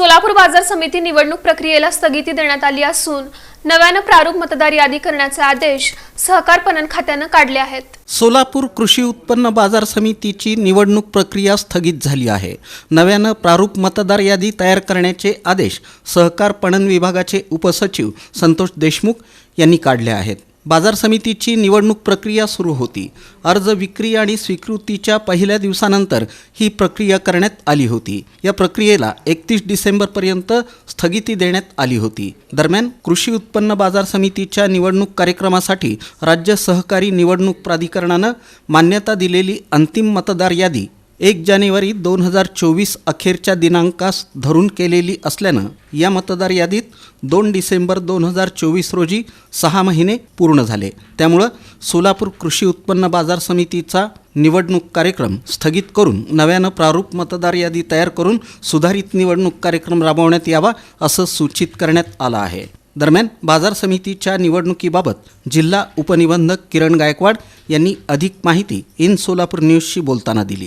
सोलापूर बाजार समिती निवडणूक प्रक्रियेला स्थगिती देण्यात आली असून नव्यानं प्रारूप मतदार यादी करण्याचे आदेश सहकार पणन खात्यानं काढले आहेत. सोलापूर कृषी उत्पन्न बाजार समितीची निवडणूक प्रक्रिया स्थगित झाली आहे. नव्यानं प्रारूप मतदार यादी तयार करण्याचे आदेश सहकार पणन विभागाचे उपसचिव संतोष देशमुख यांनी काढले आहेत. बाजार समितीची निवडणूक प्रक्रिया सुरू होती. अर्ज विक्री आणि स्वीकृतीच्या पहिल्या दिवसानंतर ही प्रक्रिया करण्यात आली होती. या प्रक्रियेला एकतीस डिसेंबरपर्यंत स्थगिती देण्यात आली होती. दरम्यान कृषी उत्पन्न बाजार समितीच्या निवडणूक कार्यक्रमासाठी राज्य सहकारी निवडणूक प्राधिकरणानं मान्यता दिलेली अंतिम मतदार यादी एक जानेवारी दोन हजार चोवीस अखेरच्या दिनांकास धरून केलेली असल्यानं या मतदार यादीत दोन डिसेंबर दोन हजार चोवीस रोजी सहा महिने पूर्ण झाले. त्यामुळं सोलापूर कृषी उत्पन्न बाजार समितीचा निवडणूक कार्यक्रम स्थगित करून नव्यानं प्रारूप मतदार यादी तयार करून सुधारित निवडणूक कार्यक्रम राबवण्यात यावा असं सूचित करण्यात आलं आहे. दरम्यान बाजार समितीच्या निवडणुकीबाबत जिल्हा उपनिबंधक किरण गायकवाड यांनी अधिक माहिती इन सोलापूर न्यूजशी बोलताना दिली.